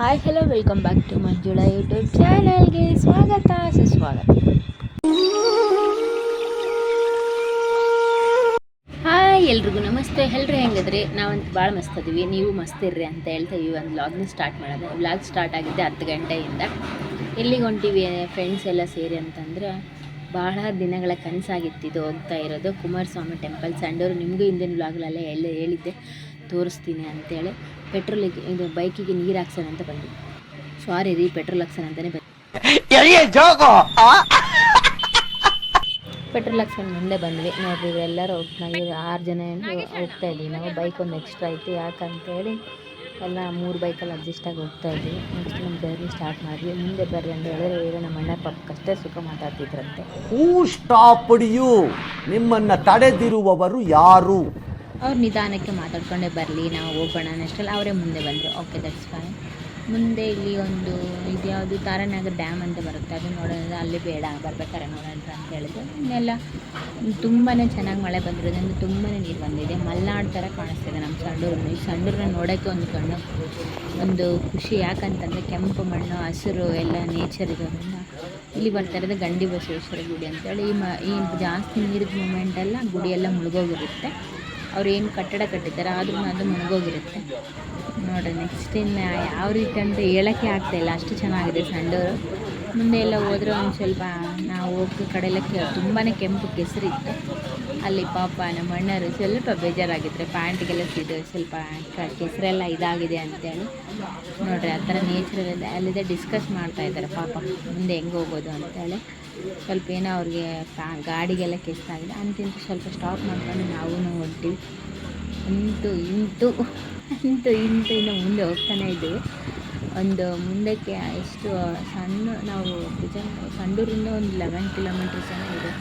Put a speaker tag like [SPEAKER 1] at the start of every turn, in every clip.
[SPEAKER 1] Hi hello welcome back to Manjula YouTube ಚಾನಲ್ಗೆ ಸ್ವಾಗತ, ಸುಸ್ವಾಗತ. ಹಾಯ್ ಎಲ್ರಿಗೂ ನಮಸ್ತೆ. ಎಲ್ಲರೂ ಹೆಂಗದ್ರಿ? ನಾವಂತೂ ಭಾಳ ಮಸ್ತ್ ಅದೀವಿ ನೀವು ಮಸ್ತ್ ಇರ್ರಿ ಅಂತ ಹೇಳ್ತಾ ಈ ಒಂದು ವ್ಲಾಗ್ನ ಸ್ಟಾರ್ಟ್ ಮಾಡೋದು ವ್ಲಾಗ್ ಸ್ಟಾರ್ಟ್ ಆಗಿದ್ದೆ ಹತ್ತು ಗಂಟೆಯಿಂದ. ಎಲ್ಲಿಗೆ ಹೊಂಟಿವಿ ಫ್ರೆಂಡ್ಸ್ ಎಲ್ಲ ಸೇರಿ ಅಂತಂದ್ರೆ ಬಹಳ ದಿನಗಳ ಕನಸಾಗಿತ್ತಿದ್ದು ಹೋಗ್ತಾ ಇರೋದು. ಕುಮಾರಸ್ವಾಮಿ ಟೆಂಪಲ್ ಸಂಡೂರು. ನಿಮಗೂ ಹಿಂದಿನ ವ್ಲಾಗ್ಲಲ್ಲೇ ಎಲ್ಲ ಹೇಳಿದ್ದೆ? ತೋರಿಸ್ತೀನಿ ಅಂತೇಳಿ. ಪೆಟ್ರೋಲಿಗೆ ಇದು ಬೈಕಿಗೆ ನೀರು ಹಾಕ್ಸೋಣ ಅಂತ ಬಂದ್ವಿ. ಸಾರಿ ರೀ ಪೆಟ್ರೋಲ್ ಹಾಕ್ಸೋಣ ಅಂತಲೇ ಬಂದ್ವಿ. ಪೆಟ್ರೋಲ್ ಹಾಕ್ಸ್ಕೊಂಡು ಮುಂದೆ ಬಂದ್ವಿ. ನೋಡ್ರಿ ಎಲ್ಲರೂ ಇವ್ರು ಆರು ಜನ ಹೋಗ್ತಾ ಇದ್ವಿ. ನಾವು ಬೈಕ್ ಒಂದು ಎಕ್ಸ್ಟ್ರಾ ಐತಿ ಯಾಕಂತೇಳಿ ಎಲ್ಲ ಮೂರು ಬೈಕಲ್ಲಿ ಅಡ್ಜಸ್ಟ್ ಆಗಿ ಹೋಗ್ತಾ ಇದ್ವಿ. ನೆಕ್ಸ್ಟ್ ನಮ್ಮ ಜರ್ನಿ ಸ್ಟಾರ್ಟ್ ಮಾಡಿದ್ವಿ. ಮುಂದೆ ಬರ್ರಿ ಅಂತ ಹೇಳಿದ್ರೆ ಇವರು ನಮ್ಮ ಅಣ್ಣ ಪಾಪಕ್ಕಷ್ಟೇ ಸುಖ ಮಾತಾಡ್ತಿದ್ರಂತೆ.
[SPEAKER 2] ಹೂ ಸ್ಟಾಪ್ ಯು ನಿಮ್ಮನ್ನು ತಡೆದಿರುವವರು ಯಾರು?
[SPEAKER 1] ಅವ್ರು ನಿಧಾನಕ್ಕೆ ಮಾತಾಡ್ಕೊಂಡೇ ಬರಲಿ, ನಾವು ಹೋಗೋಣ ನೆಕ್ಸ್ಟಲ್ಲಿ ಅವರೇ ಮುಂದೆ ಬಂದರು. ಓಕೆ ದಟ್ಸ್ ಫೈನ್ ಮುಂದೆ ಇಲ್ಲಿ ಒಂದು ಇದು ಯಾವುದು ತಾರಾನಗರ ಡ್ಯಾಮ್ ಅಂತ ಬರುತ್ತೆ, ಅದು ನೋಡೋಣ ಅಲ್ಲಿ ಬೇಡ ಬರ್ಬೇಕಾರೆ ನೋಡೋಣ ಅಂತ ಹೇಳಿದ್ರು. ಇನ್ನೆಲ್ಲ ತುಂಬಾ ಚೆನ್ನಾಗಿ ಮಳೆ ಬಂದಿರೋದ್ರಿಂದ ತುಂಬಾ ನೀರು ಬಂದಿದೆ. ಮಲ್ನಾಡು ಥರ ಕಾಣಿಸ್ತಿದೆ ನಮ್ಮ ಸಂಡೂರನ್ನು ಈ ಸಂಡೂರನ್ನ ನೋಡೋಕ್ಕೆ ಒಂದು ಕಣ್ಣು, ಒಂದು ಖುಷಿ ಯಾಕಂತಂದರೆ ಕೆಂಪು ಮಣ್ಣು, ಹಸಿರು ಎಲ್ಲ ನೇಚರ್ ಇರೋದ್ರಿಂದ ಇಲ್ಲಿ ಬರ್ತಾ ಇರೋದು ಗಂಡಿ ಬಸವೇಶ್ವರ ಗುಡಿ ಅಂತೇಳಿ. ಈ ಮ, ಈ ಜಾಸ್ತಿ ನೀರಿದ ಮೂಮೆಂಟೆಲ್ಲ ಗುಡಿಯೆಲ್ಲ ಮುಳುಗೋಗಿರುತ್ತೆ. ಅವ್ರು ಏನು ಕಟ್ಟಡ ಕಟ್ಟಿದ್ದಾರೆ ಆದ್ರೂ ಅದು ಮುಳುಗೋಗಿರುತ್ತೆ. ನೋಡಿ ನೆಕ್ಸ್ಟ್ ಇನ್ನು ಯಾವ ರೀತಿ ಅಂತ ಹೇಳೋಕ್ಕೆ ಆಗ್ತಾಯಿಲ್ಲ ಅಷ್ಟು ಚೆನ್ನಾಗಿದೆ ಸಂಡೂರು. ಮುಂದೆ ಎಲ್ಲ ಹೋದ್ರೆ ಒಂದು ಸ್ವಲ್ಪ ನಾವು ಹೋಗೋ ಕಡೆ ಎಲ್ಲ ಕೆ ತುಂಬಾ ಕೆಂಪು ಕೆಸರಿತ್ತು ಅಲ್ಲಿ ಪಾಪ ನಮ್ಮ ಅಣ್ಣರು ಸ್ವಲ್ಪ ಬೇಜಾರಾಗಿದ್ರೆ, ಪ್ಯಾಂಟ್ಗೆಲ್ಲ ಸಿದ್ದು ಸ್ವಲ್ಪ ಕೆಸರೆಲ್ಲ ಇದಾಗಿದೆ ಅಂತೇಳಿ. ನೋಡ್ರಿ, ಆ ಥರ ನೇಚರಲ್ಲಿದೆ ಅಲ್ಲಿದೆ ಡಿಸ್ಕಸ್ ಮಾಡ್ತಾ ಇದ್ದಾರೆ ಪಾಪ. ಮುಂದೆ ಹೆಂಗೆ ಹೋಗೋದು ಅಂತೇಳಿ. ಸ್ವಲ್ಪ ಏನೋ ಅವ್ರಿಗೆ ಗಾಡಿಗೆಲ್ಲ ಕೆಸ್ತಾಗಿದೆ. ಅಂತಿಂತ ಸ್ವಲ್ಪ ಸ್ಟಾಪ್ ಮಾಡ್ಕೊಂಡು ನಾವು ಹೊಂಟಿವಿ ಇಂಟು ಇಂಟು ಇಂಟು ಇಂಟು ಇನ್ನು ಮುಂದೆ ಹೋಗ್ತಾನೆ ಇದ್ದೀವಿ. ಒಂದು ಮುಂದಕ್ಕೆ ಎಷ್ಟು ಸಣ್ಣ ನಾವು ಬಿಜನ್ ಸಂಡೂರಿಂದ ಒಂದು ಲೆವೆನ್ ಕಿಲೋಮೀಟರ್ಸ್ ಏನೋ ಇದೆ.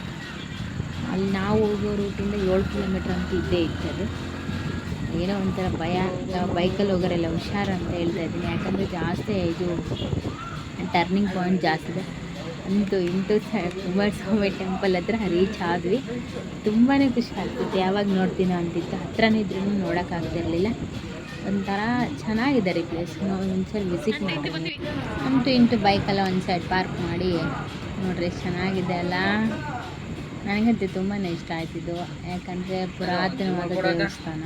[SPEAKER 1] ಅಲ್ಲಿ ನಾವು ಹೋಗೋ ರೂಟಿಂದ ಏಳು ಕಿಲೋಮೀಟ್ರ್ ಅಂತ ಇದ್ದೇ ಇತ್ತು ಅದು ಏನೋ ಒಂಥರ ಭಯ. ನಾವು ಬೈಕಲ್ಲಿ ಹೋಗೋರೆಲ್ಲ ಹುಷಾರು ಅಂತ ಹೇಳ್ತಾ ಇದ್ದೀನಿ. ಯಾಕಂದರೆ ಜಾಸ್ತಿ ಇದು ಟರ್ನಿಂಗ್ ಪಾಯಿಂಟ್ ಜಾಸ್ತಿ ಇದೆ. ಅಂತೂ ಇಂಟು ಸ ಕುಮಾರಸ್ವಾಮಿ ಟೆಂಪಲ್ ಹತ್ರ ರೀಚ್ ಆದ್ವಿ. ತುಂಬಾ ಖುಷಿ ಆಗ್ತಿತ್ತು. ಯಾವಾಗ ನೋಡ್ತೀನೋ ಅಂತಿತ್ತು. ಹತ್ರನೇ ಇದ್ರೂ ನೋಡೋಕ್ಕಾಗ್ತಿರ್ಲಿಲ್ಲ ಒಂಥರ ಚೆನ್ನಾಗಿದೆ ರೀ ಪ್ಲೇಸ್ ಒಂದ್ಸಲ ವಿಸಿಟ್ ಮಾಡಿ ಅಂತು. ಇಂಟು ಬೈಕೆಲ್ಲ ಒಂದು ಸೈಡ್ ಪಾರ್ಕ್ ಮಾಡಿ ನೋಡ್ರಿ ಚೆನ್ನಾಗಿದೆ ಅಲ್ಲ. ನನಗಂತೂ ತುಂಬಾ ಇಷ್ಟ ಆಯ್ತಿದ್ದು. ಯಾಕಂದರೆ ಪುರಾತನವಾದ ದೇವಸ್ಥಾನ.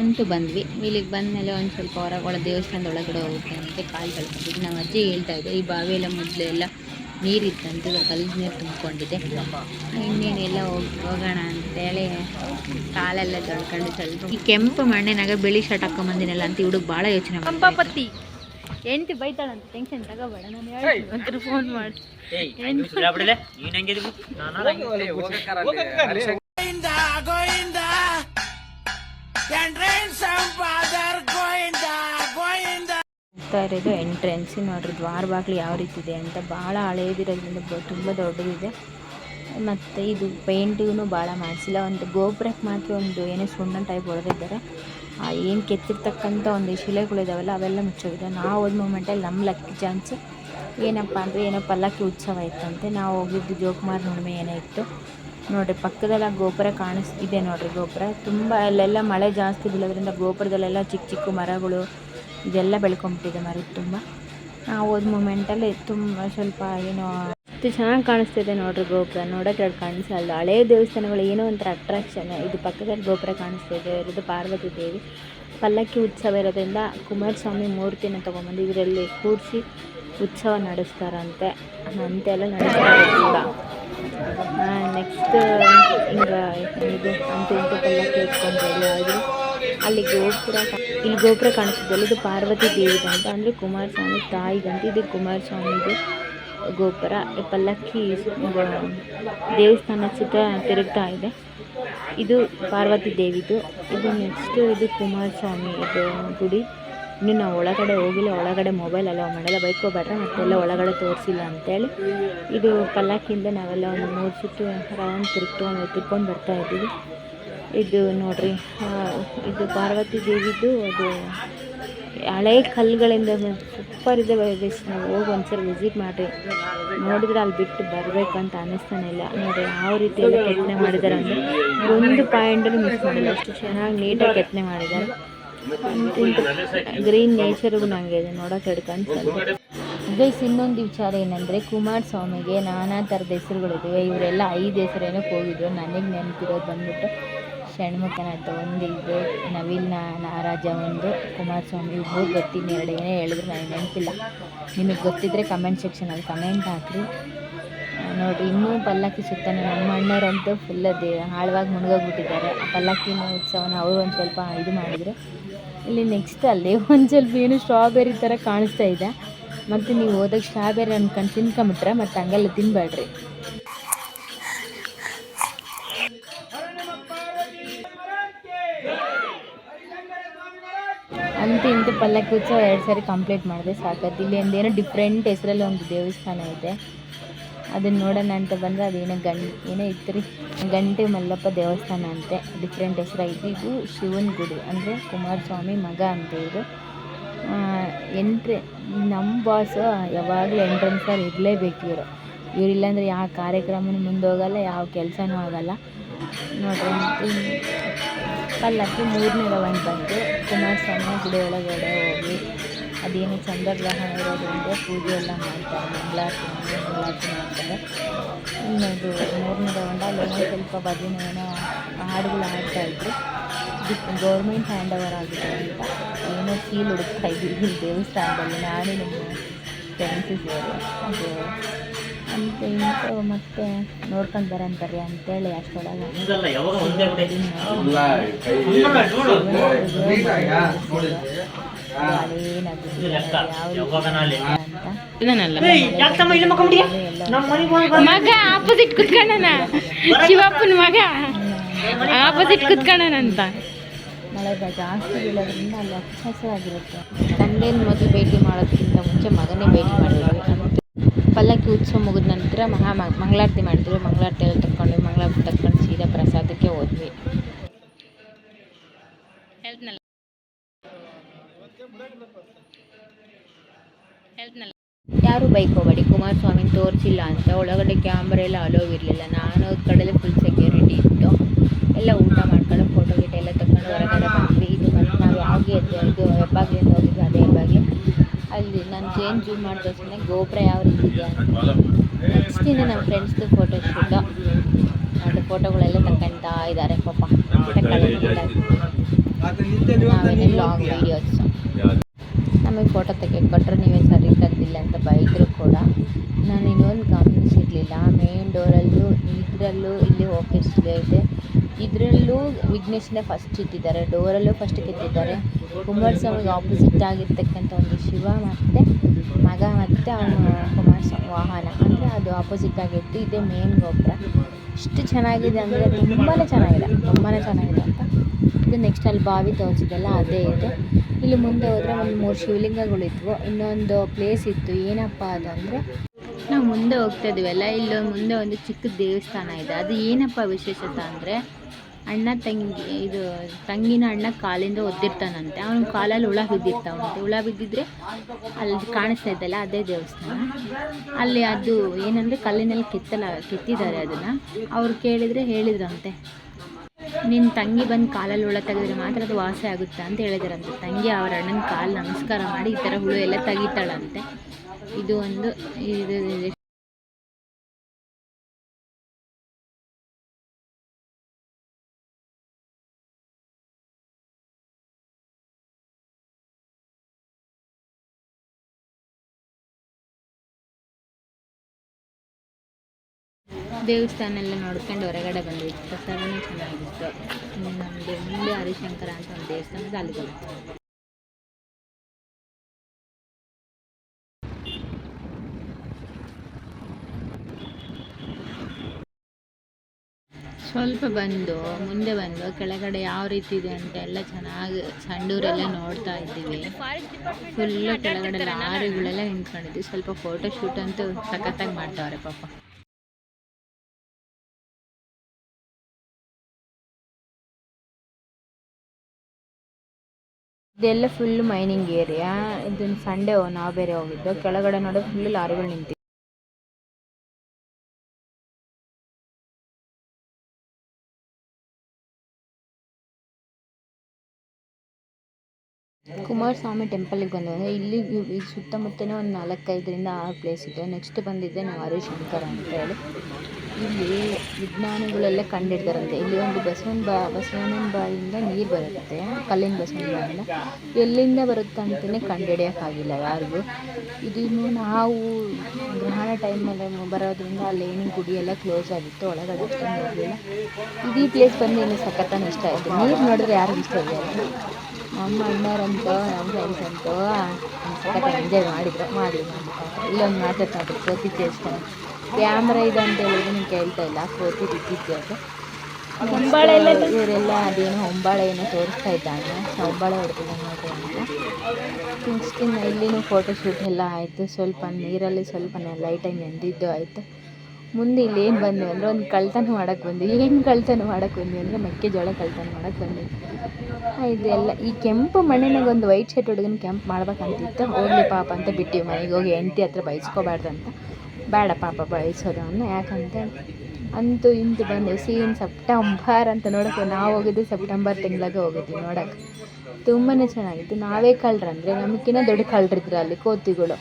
[SPEAKER 1] ಅಂತೂ ಬಂದ್ವಿ. ಇಲ್ಲಿಗೆ ಬಂದಮೇಲೆ ಒಂದು ಸ್ವಲ್ಪ ಹೊರಗೊಳ ಒಳ ದೇವಸ್ಥಾನದ ಒಳಗಡೆ ಹೋಗುತ್ತೆ ಅಂತ ಕಾಲು ಕಳ್ಕೊಂಡಿದ್ವಿ ನಮ್ಮ ಅಜ್ಜಿ ಹೇಳ್ತಾ ಇದ್ದೆ ಈ ಬಾವಿಯೆಲ್ಲ ಮೊದಲೆಲ್ಲ ಮೊದಲು ಎಲ್ಲ ನೀರಿತ್ತಂತೆ ಇವಾಗ ಕಲ್ಲು ನೀರು ತುಂಬಿಕೊಂಡಿದೆ. ಇನ್ನೇನೆಲ್ಲ ಹೋಗಿ ಹೋಗೋಣ ಅಂತೇಳಿ ಕಾಲೆಲ್ಲ ತೊಳ್ಕೊಂಡು ಸ್ವಲ್ಪ ಈ ಕೆಂಪು ಮಣ್ಣಿನಾಗ ಬಿಳಿ ಶರ್ಟ್ ಹಾಕೊಂಬಂದಿನಲ್ಲ ಅಂತ ಹುಡುಗ ಭಾಳ ಯೋಚನೆ ಮಾಡಿ ಎಂಟಿ ಬೈತಾಳಂತ ಟೆನ್ಷನ್ ತಗೋಬೇಡ ನಾನು ಹೇಳ್ತೀನಿ ಫೋನ್ ಮಾಡಿ ಇರೋದು ಎಂಟ್ರೆನ್ಸ್ ನೋಡ್ರಿ, ದ್ವಾರ ಬಾಗಿಲು ಯಾವ ರೀತಿ ಇದೆ ಅಂತ ಭಾಳ ಹಳೇದಿರೋದ್ರಿಂದ ತುಂಬ ದೊಡ್ಡದಿದೆ. ಮತ್ತು ಇದು ಪೇಂಟಿಗೂ ಭಾಳ ಮಾಡಿಸಿಲ್ಲ. ಒಂದು ಗೋಪುರಕ್ಕೆ ಮಾತ್ರ ಒಂದು ಏನೋ ಸುಣ್ಣ ಟೈಪ್ ಹೊಡೆದಿದ್ದಾರೆ. ಏನು ಕೆತ್ತಿರ್ತಕ್ಕಂಥ ಒಂದು ಶಿಲೆಗಳಿದಾವಲ್ಲ, ಅವೆಲ್ಲ ಮುಚ್ಚೋಗಿದೆ. ನಾವು ಹೋದ ಮೂಮೆಂಟಲ್ಲಿ ನಮ್ಮ ಲಕ್ಕಿ ಚಾನ್ಸ್ ಏನಪ್ಪ ಅಂದರೆ ಏನೋ ಪಲ್ಲಕ್ಕಿ ಉತ್ಸವ ಇತ್ತಂತೆ. ನಾವು ಹೋಗಿದ್ದು ಜೋಕುಮಾರ್ ಹುಣ್ಣಿಮೆ ಏನೋ ಇತ್ತು. ನೋಡ್ರಿ, ಪಕ್ಕದಲ್ಲ ಗೋಪುರ ಕಾಣಿಸ್ತಿದೆ ನೋಡ್ರಿ ಗೋಪುರ. ತುಂಬ ಅಲ್ಲೆಲ್ಲ ಮಳೆ ಜಾಸ್ತಿ ಬೀಳೋದ್ರಿಂದ ಗೋಪುರದಲ್ಲೆಲ್ಲ ಚಿಕ್ಕ ಚಿಕ್ಕ ಮರಗಳು ಇದೆಲ್ಲ ಬೆಳ್ಕೊಂಬಿಟ್ಟಿದೆ ಮರ ತುಂಬ. ನಾವು ಹೋದ ಮೂಮೆಂಟಲ್ಲಿ ತುಂಬ ಸ್ವಲ್ಪ ಏನೋ ಅಷ್ಟು ಚೆನ್ನಾಗಿ ಕಾಣಿಸ್ತಿದೆ ನೋಡ್ರಿ ಗೋಪುರ. ನೋಡೋಕೆ ಎರಡು ಕಾಣಿಸಲ್ಲ ಹಳೇ ದೇವಸ್ಥಾನಗಳು ಏನೋ ಒಂಥರ ಅಟ್ರಾಕ್ಷನ್ ಇದು ಪಕ್ಕದಲ್ಲಿ ಗೋಪುರ ಕಾಣಿಸ್ತಿದೆ, ಇರೋದು ಪಾರ್ವತಿ ದೇವಿ. ಪಲ್ಲಕ್ಕಿ ಉತ್ಸವ ಇರೋದ್ರಿಂದ ಕುಮಾರಸ್ವಾಮಿ ಮೂರ್ತಿನ ತೊಗೊಂಬಂದು ಇದರಲ್ಲಿ ಕೂರಿಸಿ ಉತ್ಸವ ನಡೆಸ್ತಾರಂತೆ. ಅಂತೆಲ್ಲ ನಡೆಸ್ತಾರೆ ಕೂಡ. ನೆಕ್ಸ್ಟ್ ಹಿಂಗೆ ಇದು ಅಂತ ಪಲ್ಲಕ್ಕಿ ಆದರೆ. ಅಲ್ಲಿ ಗೋಪುರ ಇಲ್ಲಿ ಗೋಪುರ ಕಾಣಿಸ್ತಿದ್ದಲ್ಲ ಇದು ಪಾರ್ವತಿ ದೇವಿದಂತ ಅಂದರೆ ಕುಮಾರಸ್ವಾಮಿ ತಾಯಿಗಂತ ಇದು ಕುಮಾರಸ್ವಾಮಿದು ಗೋಪುರ. ಪಲ್ಲಕ್ಕಿ ದೇವಸ್ಥಾನ ಸುತ್ತ ತಿರುಗ್ತಾ ಇದೆ. ಇದು ಪಾರ್ವತಿ ದೇವಿದು. ಇದು ನೆಕ್ಸ್ಟ್ ಇದು ಕುಮಾರಸ್ವಾಮಿ ಇದು ಗುಡಿ. ಇನ್ನು ಒಳಗಡೆ ಹೋಗಿಲ್ಲ, ಒಳಗಡೆ ಮೊಬೈಲ್ ಅಲೋ ಮಾಡಲ್ಲ, ಬೈಕ್ ಹೋಗ್ಬೇಡ್ರೆ, ಮತ್ತೆಲ್ಲ ಒಳಗಡೆ ತೋರಿಸಿಲ್ಲ ಅಂತೇಳಿ. ಇದು ಪಲ್ಲಕ್ಕಿಯಿಂದ ನಾವೆಲ್ಲ ಒಂದು ಮೂರು ಸುತ್ತು ರೌಂಡ್ ತಿರ್ಕೊಂಡು ತಿರ್ಕೊಂಡು ಬರ್ತಾ ಇದ್ದೀವಿ. ಇದು ನೋಡ್ರಿ ಇದು ಪಾರ್ವತಿ ದೇವಿದು ಅದು ಹಳೆ ಕಲ್ಲುಗಳಿಂದ ಸೂಪರ್ ಇದೆ ನಾವು ಹೋಗಿ ಒಂದ್ಸರಿ ವಿಸಿಟ್ ಮಾಡಿರಿ. ನೋಡಿದ್ರೆ ಅಲ್ಲಿ ಬಿಟ್ಟು ಬರಬೇಕು ಅಂತ ಅನ್ನಿಸ್ತಾನೆ ಇಲ್ಲ. ನೋಡಿ ಯಾವ ರೀತಿಯಲ್ಲಿ ಕೆತ್ತನೆ ಮಾಡಿದ್ದಾರೆ ಅಂದರೆ ಒಂದು ಪಾಯಿಂಟಲ್ಲಿ ಮಿಸ್ ಮಾಡಿಲ್ಲ. ಅಷ್ಟು ಚೆನ್ನಾಗಿ ನೀಟಾಗಿ ಕೆತ್ತನೆ ಮಾಡಿದ್ದಾರೆ. ಗ್ರೀನ್ ನೇಚರ್ಗೂ ನನಗೆ ನೋಡೋಕೆ ಎರಡು ಕಾಣಿಸ್ತದೆ ಗೈಸ್ ಇನ್ನೊಂದು ವಿಚಾರ ಏನಂದರೆ ಕುಮಾರಸ್ವಾಮಿಗೆ ನಾನಾ ಥರದ ಹೆಸರುಗಳಿದ್ದಾವೆ ಇವರೆಲ್ಲ ಐದು ಹೆಸರೇನೋ ಹೋಗಿದ್ರು ನನಗೆ ನೆನಪಿರೋದು ಬಂದ್ಬಿಟ್ಟು ಷಣ್ಮುಖನಾಥ ಒಂದು ಇದೆ ನವಿಲ್ ನಾರಾಜ ಒಂದು ಕುಮಾರಸ್ವಾಮಿ ಇಬ್ಬರು ಗೊತ್ತಿನ ಎರಡು ಏನೇ ಹೇಳಿದ್ರು. ನನಗೆ ನೆನಪಿಲ್ಲ. ನಿಮಗೆ ಗೊತ್ತಿದ್ದರೆ ಕಮೆಂಟ್ ಸೆಕ್ಷನಲ್ಲಿ ಕಮೆಂಟ್ ಹಾಕಿರಿ. ನೋಡಿರಿ, ಇನ್ನೂ ಪಲ್ಲಕ್ಕಿ ಸುತ್ತಾನೆ ನಮ್ಮ ಅಣ್ಣರಂತೂ ಫುಲ್ ಆಳವಾಗಿ ಮುಳುಗೋಗ್ಬಿಟ್ಟಿದ್ದಾರೆ ಆ ಪಲ್ಲಕ್ಕಿನ ಉತ್ಸವನ ಅವರು ಒಂದು ಸ್ವಲ್ಪ ಇದು ಮಾಡಿದರು. ಇಲ್ಲಿ ನೆಕ್ಸ್ಟ್ ಅಲ್ಲಿ ಒಂದು ಸ್ವಲ್ಪ ಏನು ಸ್ಟ್ರಾಬೆರಿ ಥರ ಕಾಣಿಸ್ತಾ ಇದೆ. ಮತ್ತು ನೀವು ಹೋದಾಗ ಸ್ಟ್ರಾಬೆರಿ ಅನ್ಕೊಂಡು ತಿನ್ಕೊಂಬಿಟ್ರೆ ಮತ್ತು ಹಂಗೆಲ್ಲ ತಿನ್ಬೇಡ್ರಿ. ಅಂತ ಇಂತೂ ಪಲ್ಲಕ್ಕಿ ಉತ್ಸವ ಎರಡು ಸಾರಿ ಕಂಪ್ಲೀಟ್ ಮಾಡಿದೆ. ಸಾಕತ್ತು ಇಲ್ಲಿ ಒಂದು ಏನೋ ಡಿಫ್ರೆಂಟ್ ಹೆಸರಲ್ಲಿ ಒಂದು ದೇವಸ್ಥಾನ ಇದೆ. ಅದನ್ನ ನೋಡೋಣ ಅಂತ ಬಂದರೆ ಅದೇನೋ ಗಂಡು, ಏನೋ ಇತ್ತು ರೀ ಗಂಟೆ ಮಲ್ಲಪ್ಪ ದೇವಸ್ಥಾನ ಅಂತೆ ಡಿಫ್ರೆಂಟ್ ಹೆಸರಾಗಿದೆ ಇದು ಶಿವನ ಗುಡಿ, ಅಂದರೆ ಕುಮಾರಸ್ವಾಮಿ ಮಗ ಅಂತ ಇದು. ಎಂಟ್ರಿ ನಮ್ಮ ಬಾಸ್ ಯಾವಾಗಲೂ ಎಂಟ್ರೆನ್ಸಲ್ಲಿ ಇರಲೇಬೇಕು ಇವರು. ಇವರಿಲ್ಲಾಂದ್ರೆ ಯಾವ ಕಾರ್ಯಕ್ರಮನೂ ಮುಂದೆ ಹೋಗಲ್ಲ ಯಾವ ಕೆಲಸನೂ ಆಗಲ್ಲ. ನೋಡ್ರಿ ಪಲ್ಲಕ್ಕಿ ಮೂರನೇ ರೌಂಡ್ ಬಂದು ಕುಮಾರಸ್ವಾಮಿ ಗುಡಿ ಒಳಗಡೆ ಹೋಗಿ ಅದೇನು ಚಂದ್ರಗ್ರಹಣ ಇರೋದ್ರಿಂದ ಪೂಜೆ ಎಲ್ಲ ಮಾಡ್ತಾರೆ ಮಂಗಳಾರತಿ ಮಂಗಳಾರತಿ ಮಾಡ್ತಾರೆ. ಇನ್ನೊಂದು ಮೂರನೇ ರೌಂಡ ಅಲ್ಲೇನೋ ಸ್ವಲ್ಪ ಭಜನೆ ಏನೋ ಹಾಡುಗಳು ಆಡ್ತಾಯಿದ್ರು ಇದ್ರು. ಗೌರ್ಮೆಂಟ್ ಹ್ಯಾಂಡ್ ಓವರ್ ಆಗಿದೆ ಅಂತ ಏನೋ ಸೀಲ್ ಹುಡುಕ್ತಾ ಇದ್ದೀವಿ ಇಲ್ಲಿ ದೇವಸ್ಥಾನದಲ್ಲಿ. ನಾನು ನಿಮ್ಮ ಫ್ರೆಂಡ್ಸು ಸೇರಿ. ಅದು ಅಂತ ಇಂಥ ಮತ್ತೆ ನೋಡ್ಕೊಂಡು ಬರಂತಾರೆ ಅಂತೇಳಿ ಅಷ್ಟೊಳಗೆ
[SPEAKER 3] ಮಗ ಆಪೋಸಿಟ್ ಕುತ್ಕೊಂಡನ. ಶಿವಪ್ಪನ ಮಗ. ಆಪೋಸಿಟ್ ಕುತ್ಕೊಂಡನಂತ.
[SPEAKER 1] ಮಳೆ ಬ- ಜಾಸ್ತಿ ಬೀಳೋದ್ರಿಂದ ಅಲ್ಲಿ ಹಚ್ಚ ಹಸಿರಾಗಿರುತ್ತೆ. ತಂದೆನ ಮೊದಲು ಭೇಟಿ ಮಾಡೋದಕ್ಕಿಂತ ಮುಂಚೆ ಮಗನೇ ಭೇಟಿ ಮಾಡಿದ್ರು ಪಲ್ಲಕ್ಕಿ ಉತ್ಸವ ಮುಗಿದ ನಂತರ ಮಹಾ ಮ- ಮಂಗಳಾರತಿ ಮಾಡಿದ್ರು ಮಂಗಳಾರತಿ ಎಲ್ಲ ತಕ್ಕೊಂಡು ಮಂಗಳಾರತಿ ತಕ್ಕೊಂಡು ಸೀದಾ ಪ್ರಸಾದಕ್ಕೆ ಹೋದ್ವಿ. ಯಾರು ಬೈಕ್ ಹೋಗಬೇಡಿ ಕುಮಾರಸ್ವಾಮಿ ತೋರಿಸಿಲ್ಲ ಅಂತ. ಒಳಗಡೆ ಕ್ಯಾಮ್ರಾ ಎಲ್ಲ ಅಲೋ ಇರಲಿಲ್ಲ. ನಾನು ಕಡೆಯಲ್ಲೇ ಫುಲ್ ಸೆಕ್ಯೂರಿಟಿ ಇತ್ತು. ಎಲ್ಲ ಊಟ ಮಾಡ್ಕೊಂಡು ಫೋಟೋ ಗೀಟ ಎಲ್ಲ ತಗೊಂಡು ಹೊರಗಡೆ ಬಂದ್ವಿ. ಇದು ಮತ್ತು ನಾವು ಯಾಕೆ ಇದು ಹೆಬ್ಬಾಗ್ಲಿಂದ ಹೋಗಿದ್ವಿ ಅದೇ ಹೆಬ್ಬಾಗ್ಲಿ. ಅಲ್ಲಿ ನಾನು ಜೇನ್ ಜೂಮ್ ಮಾಡಿದ್ರೆ ಗೋಪುರ ಯಾವ ರೀತಿ ಇದೆ ನೆಕ್ಸ್ಟ್ ಇನ್ನು ನಮ್ಮ ಫ್ರೆಂಡ್ಸ್ದು ಫೋಟೋ ಶೂಟು ಅದು ಫೋಟೋಗಳೆಲ್ಲ ತಕ್ಕಂತ ಇದ್ದಾರೆ ಪಾಪ. ನಾವೇನೇ ಲಾಂಗ್ ವೀಡಿಯೋಸ್ ನಮಗೆ ಫೋಟೋ ತೆಗಿಯಕ್ಕೆ ಕೊಟ್ಟರು ನೀವೇ ಸರಿ ತೆಗ್ದಿಲ್ಲ ಅಂತ ಬೈದರು ಕೂಡ. ನಾನು ಇನ್ನೊಂದು ಗಮನಿಸಿರಲಿಲ್ಲ ಮೇನ್ ಡೋರಲ್ಲೂ ಇದರಲ್ಲೂ ಇಲ್ಲಿ ಓಕೆ ಇದೆ. ಇದರಲ್ಲೂ ವಿಘ್ನೇಶ್ನ ಫಸ್ಟ್ ಇಟ್ಟಿದ್ದಾರೆ. ಡೋರಲ್ಲೂ ಫಸ್ಟ್ ಕೆತ್ತಿದ್ದಾರೆ. ಕುಮಾರಸ್ವಾಮಿಗೆ ಆಪೋಸಿಟ್ ಆಗಿರ್ತಕ್ಕಂಥ ಒಂದು ಶಿವ ಮತ್ತು ಮಗ ಮತ್ತು ಅವನ ಕುಮಾರಸ್ವಾಮಿ ವಾಹನ. ಅಂದರೆ ಅದು ಆಪೋಸಿಟ್ ಆಗಿತ್ತು. ಇದೇ ಮೇನ್ ಗೋಪುರ. ಇಷ್ಟು ಚೆನ್ನಾಗಿದೆ ಅಂದರೆ ತುಂಬಾ ಚೆನ್ನಾಗಿದೆ. ತುಂಬಾ ಚೆನ್ನಾಗಿದೆ ಅಂತ ಇದು ನೆಕ್ಸ್ಟ್ ಅಲ್ಲಿ ಬಾವಿ ತೋರಿಸಿದೆಲ್ಲ ಅದೇ ಇದೆ. ಇಲ್ಲಿ ಮುಂದೆ ಹೋದರೆ ಒಂದು ಮೂರು ಶಿವಲಿಂಗಗಳಿದ್ವು. ಇನ್ನೊಂದು ಪ್ಲೇಸ್ ಇತ್ತು, ಏನಪ್ಪ ಅದು ಅಂದರೆ ನಾವು ಮುಂದೆ ಹೋಗ್ತಾ ಇದೀವಲ್ಲ ಇಲ್ಲಿ ಮುಂದೆ ಒಂದು ಚಿಕ್ಕ ದೇವಸ್ಥಾನ ಇದೆ. ಅದು ಏನಪ್ಪ ವಿಶೇಷತೆ ಅಂದರೆ ಅಣ್ಣ ತಂಗಿ, ಇದು ತಂಗಿನ ಅಣ್ಣ ಕಾಲಿಂದ ಒದ್ದಿರ್ತಾನಂತೆ. ಅವನ ಕಾಲಲ್ಲಿ ಹುಳ ಬಿದ್ದಿರ್ತಾವಂತೆ. ಹುಳ ಬಿದ್ದಿದ್ರೆ ಅಲ್ಲಿ ಕಾಣಿಸ್ತಾ ಇದ್ದಲ್ಲ, ಅದೇ ದೇವಸ್ಥಾನ. ಅಲ್ಲಿ ಅದು ಏನಂದರೆ ಕಲ್ಲಿನಲ್ಲಿ ಕೆತ್ತಲ, ಕೆತ್ತಿದ್ದಾರೆ ಅದನ್ನು. ಅವ್ರು ಕೇಳಿದರೆ ಹೇಳಿದ್ರಂತೆ. ನಿನ್ನ ತಂಗಿ ಬಂದು ಕಾಲಲ್ಲಿ ಹುಳ ತೆಗೆದ್ರೆ ಮಾತ್ರ ಅದು ವಾಸಿ ಆಗುತ್ತೆ ಅಂತ ಹೇಳಿದಾರಂತೆ. ತಂಗಿ ಅವರ ಅಣ್ಣನ ಕಾಲು ನಮಸ್ಕಾರ ಮಾಡಿ ಈ ಥರ ಹುಳು ಎಲ್ಲ ತೆಗಿತಾಳಂತೆ. ಇದು ಒಂದು, ಇದು ದೇವಸ್ಥಾನ ಎಲ್ಲ ನೋಡ್ಕೊಂಡು ಹೊರಗಡೆ ಬಂದ್ವಿ. ಪ್ರಸಾದನೂ ಚೆನ್ನಾಗಿತ್ತು. ನಮ್ಮದು ಮುಂದೆ ಹರಿಶಂಕರ ಅಂತ ಒಂದು ದೇವಸ್ಥಾನ ಅಲ್ಲಿಗೆ ಸ್ವಲ್ಪ ಬಂದು, ಮುಂದೆ ಬಂದು, ಕೆಳಗಡೆ ಯಾವ ರೀತಿ ಇದೆ ಅಂತ ಎಲ್ಲ ಚೆನ್ನಾಗಿ ಸಂಡೂರೆಲ್ಲ ನೋಡ್ತಾ ಇದ್ದೀವಿ. ಫುಲ್ಲು ಕೆಳಗಡೆ ಲಾರಿಗಳೆಲ್ಲ ನಿಂತ್ಕೊಂಡಿದ್ವಿ. ಸ್ವಲ್ಪ ಫೋಟೋ ಶೂಟ್ ಅಂತೂ ಸಖತ್ತಾಗಿ ಮಾಡ್ತಾವ್ರೆ ಪಾಪ. ಇದೆಲ್ಲ ಫುಲ್ ಮೈನಿಂಗ್ ಏರಿಯಾ ಇದನ್ನು ಸಂಡೆ ನಾವು ಬೇರೆ ಹೋಗಿದ್ದು. ಕೆಳಗಡೆ ನೋಡೋ ಫುಲ್ ಲಾರಿಗಳು ನಿಂತಿವೆ. ಕುಮಾರಸ್ವಾಮಿ ಟೆಂಪಲಿಗೆ ಬಂದರೆ ಇಲ್ಲಿ ಇವ್- ಈ ಸುತ್ತಮುತ್ತನೇ ಒಂದು ನಾಲ್ಕೈದರಿಂದ ಆರು ಪ್ಲೇಸ್ ಇದೆ ನೆಕ್ಸ್ಟ್ ಬಂದಿದ್ದೆ ನಾವು ಹರಿಶಂಕರ ಅಂತ ಹೇಳಿ. ಇಲ್ಲಿ ವಿಜ್ಞಾನಿಗಳೆಲ್ಲ ಕಂಡಿಡ್ತಾರಂತೆ. ಇಲ್ಲಿ ಒಂದು ಬಸವನ ಬಾ ಬಸವನ ಬಾಯಿಂದ ನೀರು ಬರುತ್ತೆ, ಕಲ್ಲಿನ ಬಸವನ ಬಾಯಿಂದ. ಎಲ್ಲಿಂದ ಬರುತ್ತೆ ಅಂತಲೇ ಕಂಡುಹಿಡಿಯೋಕ್ಕಾಗಿಲ್ಲ ಯಾರಿಗೂ. ಇದನ್ನು ನಾವು ಗ್ರಹಣ ಟೈಮಲ್ಲಿ ಬರೋದ್ರಿಂದ ಅಲ್ಲಿ ಏನು ಗುಡಿ ಎಲ್ಲ ಕ್ಲೋಸ್ ಆಗಿತ್ತು ಒಳಗಡೆ ಅಷ್ಟೊಂದು ಇಡೀ ಪ್ಲೇಸ್ ಬಂದು ಇಲ್ಲಿ ಸಖತ್ತಾಗಿ ಇಷ್ಟ ಆಯಿತು. ನೀರು ನೋಡಿದ್ರೆ ಯಾರಿಗೂ ಇಷ್ಟ ಇಲ್ಲ. ನಮ್ಮ ಅಣ್ಣರಂತೂ ನಮ್ಮ ಫ್ರೆಂಡ್ಸ್ ಅಂತೂ ಸಖತ್ತ ಎಂಜಾಯ್ ಮಾಡಿದ್ರು ಮಾಡಿ ಇಲ್ಲೊಂದು ಮಾತಾಡ್ತಾರೆ ಕೋತಿ ಚೇಸ್ಕೊಂಡು ಕ್ಯಾಮ್ರಾ ಇದೆ ಅಂತ ಹೇಳಿದ್ರೆ ನೀವು ಕೇಳ್ತಾ ಇಲ್ಲ ಪ್ರತಿ ಬಿದ್ದಿದ್ದೆ ಅದು? ಇವರೆಲ್ಲ ಅದೇನು ಹೊಂಬಾಳೆ ಏನೋ ತೋರಿಸ್ತಾ ಇದ್ದಾನೆ ಹೊಂಬಾಳೆ ಹೊಡೆದಿದೆ ನೋಡ್ರಿ ಅಂತ. ಸ್ಕಿನ್ ಇಲ್ಲಿನೂ ಫೋಟೋಶೂಟ್ ಎಲ್ಲ ಆಯಿತು. ಸ್ವಲ್ಪ ನೀರಲ್ಲಿ ಸ್ವಲ್ಪ ಲೈಟಾಗಿ ನೆಂದಿದ್ದು ಆಯಿತು. ಮುಂದೆ ಇಲ್ಲಿ ಏನು ಬಂದ್ವಿ ಅಂದರೆ ಒಂದು ಕಳ್ತನ ಮಾಡೋಕ್ಕೆ ಬಂದ್ವಿ. ಏನು ಕಳ್ತನ ಮಾಡೋಕ್ಕೆ ಬಂದ್ವಿ ಅಂದರೆ ಮೆಕ್ಕೆಜೋಳ ಕಳ್ತನ ಮಾಡೋಕ್ಕೆ ಬಂದ್ವಿ. ಇದೆಲ್ಲ ಈ ಕೆಂಪು ಮಣ್ಣಿನಾಗ ಒಂದು ವೈಟ್ ಶರ್ಟ್ ಹುಡುಗನ ಕೆಂಪು ಮಾಡ್ಬೇಕಂತಿತ್ತು. ಹೋಗ್ಲಿ ಪಾಪ ಅಂತ ಬಿಟ್ಟಿವಿ ಮನೆಗೆ ಹೋಗಿ ಹೆಂಡ್ತಿ ಹತ್ರ ಬಯಸ್ಕೋಬಾರ್ದಂತ ಬೇಡ ಪಾಪ ಬಯಸೋದು ಅವನ್ನ ಯಾಕಂತ ಅಂತೂ ಇಂತು ಬಂದೆವು. ಸೀನ್ ಸೆಪ್ಟೆಂಬರ್ ಅಂತ ನೋಡೋಕೆ ನಾವು ಹೋಗಿದ್ದು ಸೆಪ್ಟೆಂಬರ್ ತಿಂಗಳಾಗ ಹೋಗಿದ್ವಿ ನೋಡೋಕೆ. ತುಂಬಾ ಚೆನ್ನಾಗಿತ್ತು. ನಾವೇ ಕಳ್ರಂದರೆ ನಮಗಿನ್ನ ದೊಡ್ಡ ಕಳ್ಳರಿದ್ರು ಅಲ್ಲಿ ಕೋತಿಗಳು.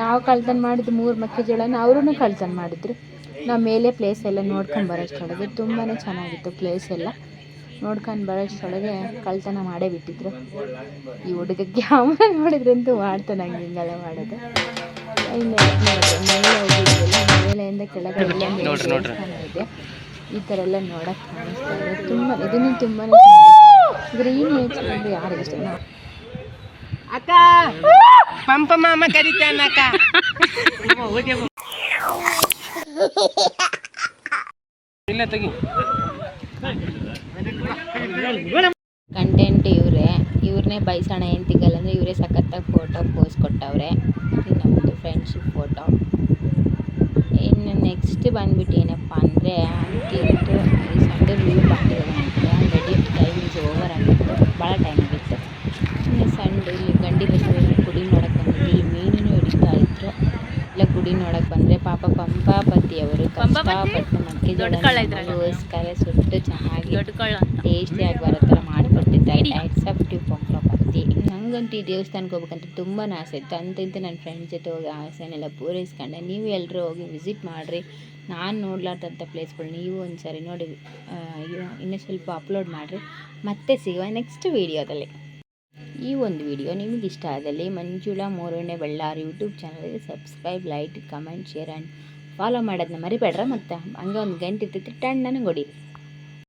[SPEAKER 1] ನಾವು ಕಳ್ತನ ಮಾಡಿದ್ದು ಮೂರು ಮೆಕ್ಕೆಜೋಳನ ಅವರೂ ಕಳ್ತನ ಮಾಡಿದ್ರು. ನಾವು ಮೇಲೆ ಪ್ಲೇಸ್ ಎಲ್ಲ ನೋಡ್ಕೊಂಡು ಬರೋಷ್ಟೊಳಗೆ ತುಂಬಾ ಚೆನ್ನಾಗಿತ್ತು ಪ್ಲೇಸ್ ಎಲ್ಲ. ನೋಡ್ಕೊಂಡು ಬರೋಷ್ಟೊಳಗೆ ಕಳ್ತನ ಮಾಡೇ ಬಿಟ್ಟಿದ್ರು. ಈ ಹುಡುಗಕ್ಕೆ ಕ್ಯಾಮ್ರಾ ನೋಡಿದ್ರಂತೂ ಮಾಡ್ತಾನೆ ಹಂಗೆ ಹಿಂಗೆಲ್ಲ ಮಾಡೋದು. ಇನ್ನು ನೋಡಿದ್ರೆ ಮೇಲೆ ಹೋಗಿದ್ವಲ್ಲ ಮೇಲೆಯಿಂದ ಕೆಳಗಡೆ ಇದೆ. ಈ ಥರ ಎಲ್ಲ ನೋಡಕ್ಕೆ ಕಾಣಿಸ್ತಾ ಇದೆ ತುಂಬ ಇದನ್ನು ತುಂಬಾ ಗ್ರೀನ್ ನೇಚರ್ ಅಂದರೆ ಯಾರಿಗೆ ಇಷ್ಟ?
[SPEAKER 4] ಅಕ್ಕ! ಪಂಪ ಮಾಮ ಕರಿತಾನ ಅಕ್ಕ.
[SPEAKER 1] ಕಂಟೆಂಟ್ ಇವರೇ. ಇವ್ರನ್ನೇ ಬೈಸೋಣ ಏನು ಅಂದರೆ ಇವರೇ ಸಖತ್ತಾಗಿ ಫೋಟೋ ಪೋಸ್ ಕೊಟ್ಟವ್ರೆ. ಇದು ನಮ್ಮದು ಫ್ರೆಂಡ್ಶಿಪ್ ಫೋಟೋ ಇನ್ನು ನೆಕ್ಸ್ಟ್ ಬಂದ್ಬಿಟ್ಟು ಏನಪ್ಪ ಅಂದರೆ ಅಂತಿಂತು ಈ ಸಂಡೇ ಲೀವ್ ಮಾಡಿರೋದು ಆಲ್ರೆಡಿ ಟೈಮ್ ಇಸ್ ಓವರ್ ಆಗಿತ್ತು ಭಾಳ ಟೈಮ್ ಆಗಿತ್ತು ಇನ್ನು ಸಂಡೇ ಗಂಡಿ ಬಸವೇಶ್ವರ ಗುಡಿ ನೋಡೋಕ್ಕೆ ಬಂದಿದ್ದು ಇಲ್ಲಿ ಮೀನೂ ಹಿಡಿತಾ ಇದ್ರು. ಇಲ್ಲ ಗುಡಿ ನೋಡೋಕೆ ಬಂದರೆ ಪಾಪ ಪಂಪಾಪತಿ ಅವರು ಸುಟ್ಟು ಚೆನ್ನಾಗಿ ಟೇಸ್ಟಿಯಾಗಿ ಬರೋ ಥರ ಮಾಡಿಕೊಟ್ಟಿದ್ದಾರೆ. ಟ್ಯೂ ಪಂಪಾಪತಿ ನನಗಂತೂ ಈ ದೇವಸ್ಥಾನಕ್ಕೆ ಹೋಗ್ಬೇಕಂತ ತುಂಬಾ ಆಸೆ ಇತ್ತು. ಅಂತಿಂತ ನನ್ನ ಫ್ರೆಂಡ್ ಜೊತೆ ಹೋಗಿ ಆಸೆನೆಲ್ಲ ಪೂರೈಸ್ಕೊಂಡೆ. ನೀವು ಎಲ್ಲರೂ ಹೋಗಿ ವಿಸಿಟ್ ಮಾಡಿರಿ. ನಾನು ನೋಡ್ಲಾರ್ದಂಥ ಪ್ಲೇಸ್ಗಳು ನೀವು ಒಂದು ಸರಿ ನೋಡಿ ಇನ್ನೂ ಸ್ವಲ್ಪ ಅಪ್ಲೋಡ್ ಮಾಡಿರಿ. ಮತ್ತೆ ಸಿಗುವ ನೆಕ್ಸ್ಟ್ ವೀಡಿಯೋದಲ್ಲಿ ಈ ಒಂದು ವಿಡಿಯೋ ನಿಮಗೆ ಆದಲ್ಲಿ ಮಂಜುಳಾ ಮೂರನೇ ಬಳ್ಳಾರಿ ಯೂಟ್ಯೂಬ್ ಚಾನಲ್ಗೆ subscribe, like, comment, share, and follow ಮಾಡೋದನ್ನ ಮರಿಬೇಡ್ರ. ಮತ್ತು ಹಂಗೆ ಒಂದು ಗಂಟೆ ಇರ್ತೈತಿ ಟಣ್ಣನ ಹೊಡೀರಿ.